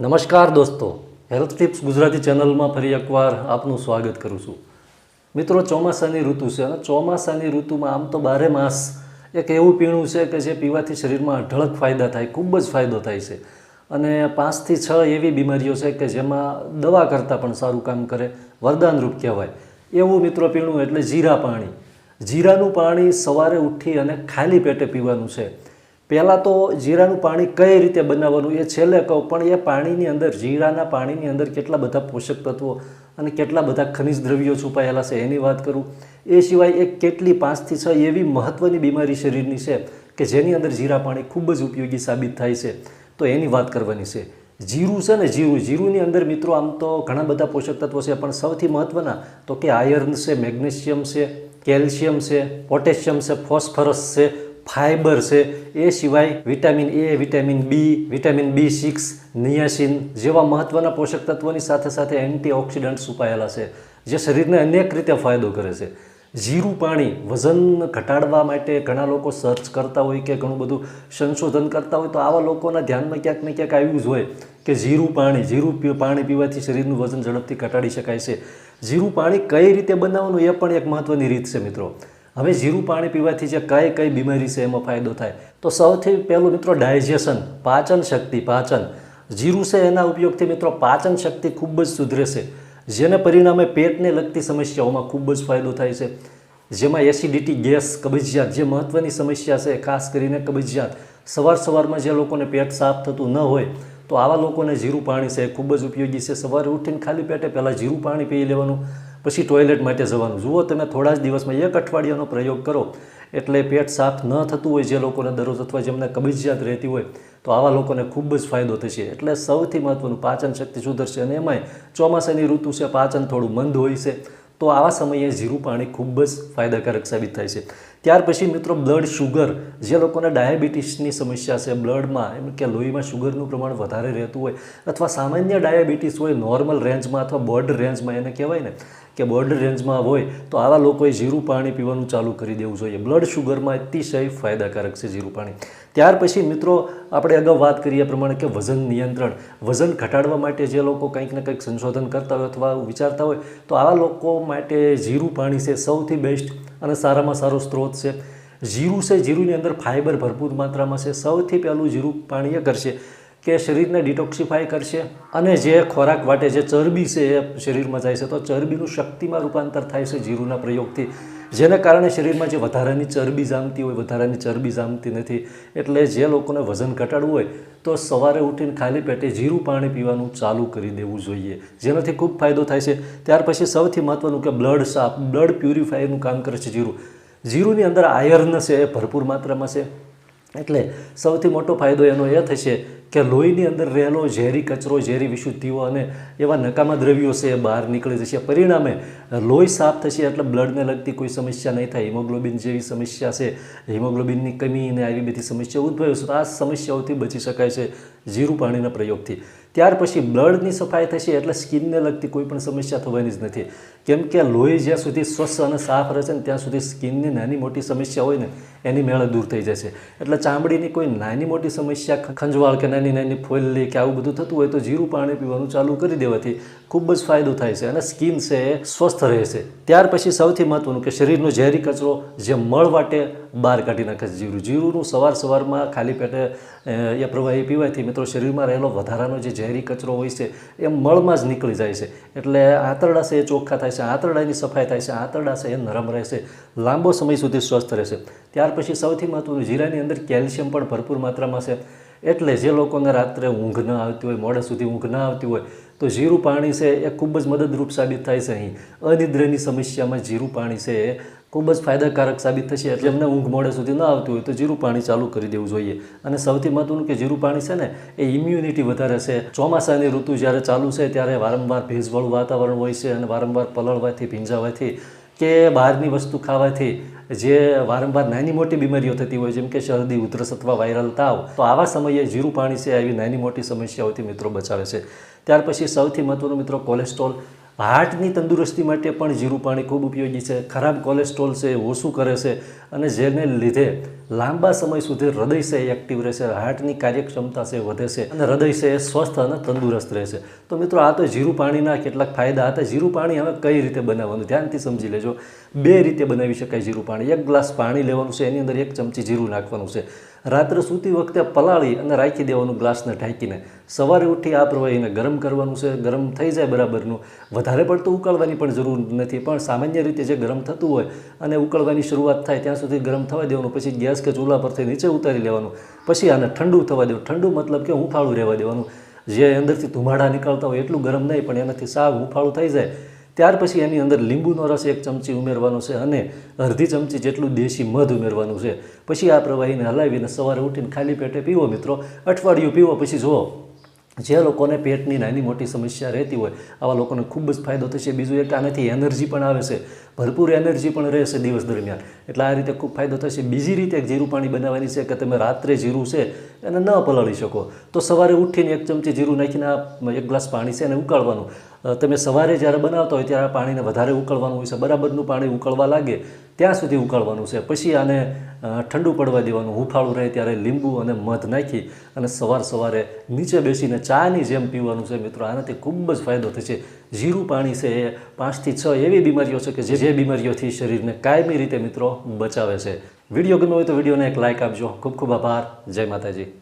નમસ્કાર દોસ્તો. Health tips Gujarati ચેનલમાં ફરી એકવાર આપનું સ્વાગત કરું છું. મિત્રો, ચોમાસાની ઋતુ છે અને ચોમાસાની ઋતુમાં આમ તો બારે માસ એક એવું પીણું છે કે જે પીવાથી શરીરમાં અઢળક ફાયદા થાય, ખૂબ જ ફાયદો થાય છે. અને પાંચથી છ એવી બીમારીઓ છે કે જેમાં દવા કરતાં પણ સારું કામ કરે વરદાનરૂપ કહેવાય. એવું મિત્રો પીણું એટલે જીરા પાણી. જીરાનું પાણી સવારે ઉઠી અને ખાલી પેટે પીવાનું છે. પહેલાં તો જીરાનું પાણી કઈ રીતે બનાવવાનું એ છેલ્લે કહું, પણ એ પાણીની અંદર, જીરાના પાણીની અંદર કેટલા બધા પોષક તત્વો અને કેટલા બધા ખનિજ દ્રવ્યો છુપાયેલા છે એની વાત કરું. એ સિવાય એક કેટલી પાંચથી છ એવી મહત્ત્વની બીમારી શરીરની છે કે જેની અંદર જીરા પાણી ખૂબ જ ઉપયોગી સાબિત થાય છે. તો એની વાત કરવાની છે. જીરું છે ને જીરું, જીરુંની અંદર મિત્રો આમ તો ઘણા બધા પોષક તત્વો છે, પણ સૌથી મહત્ત્વના તો કે આયર્ન છે મેગ્નેશિયમ છે કેલ્શિયમ છે પોટેશિયમ છે ફોસ્ફરસ છે ફાઇબર છે. એ સિવાય vitamin A, vitamin B vitamin B six, niacin જેવા મહત્ત્વના પોષક તત્વોની સાથે સાથે એન્ટીઓક્સિડન્ટ છુપાયેલા છે, જે શરીરને અનેક રીતે ફાયદો કરે છે. જીરું પાણી વજન ઘટાડવા માટે ઘણા લોકો સર્ચ કરતા હોય કે ઘણું બધું સંશોધન કરતા હોય, તો આવા લોકોના ધ્યાનમાં ક્યાંક ને ક્યાંક આવ્યું જ હોય કે જીરું પાણી જીરું પાણી પીવાથી શરીરનું વજન ઝડપથી ઘટાડી શકાય છે. જીરું પાણી કઈ રીતે બનાવવાનું એ પણ એક મહત્ત્વની રીત છે મિત્રો. હવે જીરું પાણી પીવાથી જે કઈ કઈ બીમારી છે એમાં ફાયદો થાય. તો સૌથી પહેલું મિત્રો ડાયજેશન, પાચન શક્તિ, પાચન. જીરું છે એના ઉપયોગથી મિત્રો પાચન શક્તિ ખૂબ જ સુધરે છે. જેને પરિણામે પેટને લગતી સમસ્યાઓમાં ખૂબ જ ફાયદો થાય છે. જેમાં એસિડિટી, ગેસ, કબજિયાત જે મહત્ત્વની સમસ્યા છે, ખાસ કરીને કબજિયાત. સવાર સવારમાં જે લોકોને પેટ સાફ થતું ન હોય તો આવા લોકોને જીરું પાણી છે ખૂબ જ ઉપયોગી છે. સવારે ઉઠીને ખાલી પેટે પહેલાં જીરું પાણી પી લેવાનું, પછી ટોયલેટ માટે જવાનું. જુઓ તમે થોડા જ દિવસમાં એક અઠવાડિયાનો પ્રયોગ કરો. એટલે પેટ સાફ ન થતું હોય જે લોકોને દરરોજ અથવા જેમને કબજિયાત રહેતી હોય, તો આવા લોકોને ખૂબ જ ફાયદો થશે. એટલે સૌથી મહત્ત્વનું પાચન શક્તિ સુધરશે. અને એમાંય ચોમાસાની ઋતુ છે, પાચન થોડું મંદ હોય છે, તો આવા સમયે જીરું પાણી ખૂબ જ ફાયદાકારક સાબિત થાય છે. ત્યાર પછી મિત્રો બ્લડ શુગર જે લોકોને ડાયાબિટીસની સમસ્યા છે બ્લડમાં એમ કે લોહીમાં શુગરનું પ્રમાણ વધારે રહેતું હોય અથવા સામાન્ય ડાયાબિટીસ હોય નોર્મલ રેન્જમાં અથવા બોર્ડર રેન્જમાં એને કહેવાય ને, કે બોર્ડર રેન્જમાં હોય, તો આવા લોકોએ જીરું પાણી પીવાનું ચાલુ કરી દેવું જોઈએ. બ્લડ શુગરમાં અતિશય ફાયદાકારક છે જીરું પાણી. ત્યાર પછી મિત્રો આપણે અગાઉ વાત કરીએ પ્રમાણે કે વજન નિયંત્રણ. વજન ઘટાડવા માટે જે લોકો કંઈક ને કંઈક સંશોધન કરતા હોય અથવા વિચારતા હોય, તો આવા લોકો માટે જીરું પાણી છે સૌથી બેસ્ટ અને સારામાં સારો સ્ત્રોત છે. જીરું છે, જીરુંની અંદર ફાઇબર ભરપૂર માત્રામાં છે. સૌથી પહેલું જીરું પાણી એ કરશે કે શરીરને ડિટોક્સિફાય કરશે અને જે ખોરાક માટે જે ચરબી છે એ શરીરમાં જાય છે, તો ચરબીનું શક્તિમાં રૂપાંતર થાય છે જીરુંના પ્રયોગથી. જેને કારણે શરીરમાં જે વધારાની ચરબી જામતી હોય, વધારાની ચરબી જામતી નથી, એટલે જે લોકોને વજન ઘટાડવું હોય, તો સવારે ઉઠીને ખાલી પેટે જીરું પાણી પીવાનું ચાલુ કરી દેવું જોઈએ. જેનાથી ખૂબ ફાયદો થાય છે. ત્યાર પછી સૌથી મહત્ત્વનું કે બ્લડ સાફ, બ્લડ પ્યુરિફાયરનું કામ કરે છે જીરું. જીરુંની અંદર આયર્ન છે એ ભરપૂર માત્રામાં છે. એટલે સૌથી મોટો ફાયદો એનો એ થશે કે લોહીની અંદર રહેલો ઝેરી કચરો, ઝેરી વિશુદ્ધિઓ અને એવા નકામા દ્રવ્યો છે એ બહાર નીકળી જશે. પરિણામે લોહી સાફ થશે એટલે બ્લડને લગતી કોઈ સમસ્યા નહીં થાય. હિમોગ્લોબિન જેવી સમસ્યા છે. હિમોગ્લોબિનની કમી અને આવી બધી સમસ્યાઓ ઉદ્ભવે છે. તો આ સમસ્યાઓથી બચી શકાય છે. જીરું પાણીના પ્રયોગથી. ત્યાર પછી બ્લડની સફાઈ થશે એટલે સ્કિનને લગતી કોઈ પણ સમસ્યા થવાની જ નથી. કેમ કે લોહી જ્યાં સુધી સ્વચ્છ અને સાફ રહેશે ને ત્યાં સુધી સ્કિનની નાની મોટી સમસ્યા હોય ને, એની મેળે દૂર થઈ જશે. એટલે ચામડીની કોઈ નાની મોટી સમસ્યા ખંજવાળ કે નાની નાની ફોલ્લી કે આવું બધું થતું હોય તો જીરું પાણી પીવાનું ચાલુ કરી દેવાથી ખૂબ જ ફાયદો થાય છે અને સ્કિન છે એ સ્વસ્થ રહે છે. ત્યાર પછી સૌથી મહત્વનું કે શરીરનો ઝેરી કચરો જે મળ વાટે બહાર કાઢી નાખે છે. જીરું જીરુંનું સવાર સવારમાં ખાલી પેટે એ પ્રવાહી પીવાથી મિત્રો શરીરમાં રહેલો વધારાનો જે ઝેરી કચરો હોય છે, એ મળમાં જ નીકળી જાય છે. એટલે આંતરડા છે એ ચોખ્ખા થાય છે, આંતરડાની સફાઈ થાય છે, આંતરડા છે એ નરમ રહેશે લાંબો સમય સુધી સ્વસ્થ રહેશે. ત્યાર પછી સૌથી મહત્વનું, જીરાની અંદર કેલ્શિયમ પણ ભરપૂર માત્રામાં છે. એટલે જે લોકોને રાત્રે ઊંઘ ન આવતી હોય, મોડે સુધી ઊંઘ ન આવતી હોય, તો જીરું પાણી છે એ ખૂબ જ મદદરૂપ સાબિત થાય છે અહીં. અનિદ્રની સમસ્યામાં જીરું પાણી છે એ ખૂબ જ ફાયદાકારક સાબિત થશે એટલે એમને ઊંઘ મોડે સુધી ન આવતી હોય તો જીરું પાણી ચાલુ કરી દેવું જોઈએ. અને સૌથી મહત્વનું કે જીરું પાણી છે ને, એ ઇમ્યુનિટી વધારે છે. ચોમાસાની ઋતુ જ્યારે ચાલુ છે ત્યારે વારંવાર ભેજવાળું વાતાવરણ હોય છે અને વારંવાર પલળવાથી, ભીંજાવાથી કે બહારની વસ્તુ ખાવાથી જે વારંવાર નાની મોટી બીમારીઓ થતી હોય, જેમ કે શરદી, ઉધરસ અથવા વાયરલ તાવ, તો આવા સમયે જીરું પાણી છે આવી નાની મોટી સમસ્યાઓથી મિત્રો બચાવે છે. ત્યાર પછી સૌથી મહત્વનું મિત્રો કોલેસ્ટ્રોલ હાર્ટની તંદુરસ્તી માટે પણ જીરું પાણી ખૂબ ઉપયોગી છે. ખરાબ કોલેસ્ટ્રોલ છે, ઓછું કરે છે અને જેને લીધે લાંબા સમય સુધી હૃદય છે એક્ટિવ રહેશે, હાર્ટની કાર્યક્ષમતા છે વધે છે અને હૃદય છે એ સ્વસ્થ અને તંદુરસ્ત રહેશે. તો મિત્રો, આ તો જીરું પાણીના કેટલાક ફાયદા હતા. જીરું પાણી હવે કઈ રીતે બનાવવાનું? ધ્યાનથી સમજી લેજો. બે રીતે બનાવી શકાય જીરું પાણી. એક ગ્લાસ પાણી લેવાનું છે, એની અંદર એક ચમચી જીરું નાખવાનું છે. રાત્રે સૂતી વખતે પલાળી અને રાખી દેવાનું ગ્લાસને ઢાંકીને. સવારે ઉઠી આ પ્રવાહીને ગરમ કરવાનું છે, ગરમ થઈ જાય બરાબરનું. વધારે પડતું ઉકાળવાની પણ જરૂર નથી, પણ સામાન્ય રીતે જે ગરમ થતું હોય અને ઉકળવાની શરૂઆત થાય ત્યાં સુધી ગરમ થવા દેવાનું, પછી ગેસ કે ચૂલા પરથી નીચે ઉતારી લેવાનું, પછી આને ઠંડુ થવા દેવું. ઠંડુ મતલબ કે હુંફાળું રહેવા દેવાનું. જે અંદરથી ધુમાડા નીકળતા હોય એટલું ગરમ નહીં, પણ એનાથી સાવ હુંફાળું થઈ જાય. ત્યાર પછી એની અંદર લીંબુનો રસ એક ચમચી ઉમેરવાનો છે અને અડધી ચમચી જેટલું દેશી મધ ઉમેરવાનું છે. પછી આ પ્રવાહીને હલાવીને સવારે ઉઠીને ખાલી પેટે પીવો મિત્રો. અઠવાડિયું પીવો પછી જુઓ. જે લોકોને પેટની નાની મોટી સમસ્યા રહેતી હોય, આવા લોકોને ખૂબ જ ફાયદો થશે. બીજું એક આનાથી એનર્જી પણ આવે છે. ભરપૂર એનર્જી પણ રહેશે દિવસ દરમિયાન. એટલે આ રીતે ખૂબ ફાયદો થશે. બીજી રીતે એક જીરું પાણી બનાવવાની છે કે તમે રાત્રે જીરું છે એને ન પલાળી શકો. તો સવારે ઉઠીને એક ચમચી જીરું નાખીને એક ગ્લાસ પાણી છે એને ઉકાળવાનું. તમે સવારે જ્યારે બનાવતા હોય ત્યારે પાણીને વધારે ઉકળવાનું હોય છે. બરાબરનું પાણી ઉકળવા લાગે ત્યાં સુધી ઉકાળવાનું છે. પછી આને ઠંડુ પડવા દેવાનું. હુંફાળું રહે ત્યારે લીંબુ અને મધ નાખી અને સવાર સવારે નીચે બેસીને ચાની જેમ પીવાનું છે મિત્રો. આનાથી ખૂબ જ ફાયદો થશે જીરું પાણી છે એ પાંચથી છ એવી બીમારીઓ છે કે જે બીમારીઓથી શરીરને કાયમી રીતે મિત્રો બચાવે છે. વીડિયો ગમ્યો હોય તો વિડીયોને એક લાઇક આપજો. ખૂબ ખૂબ આભાર. જય માતાજી.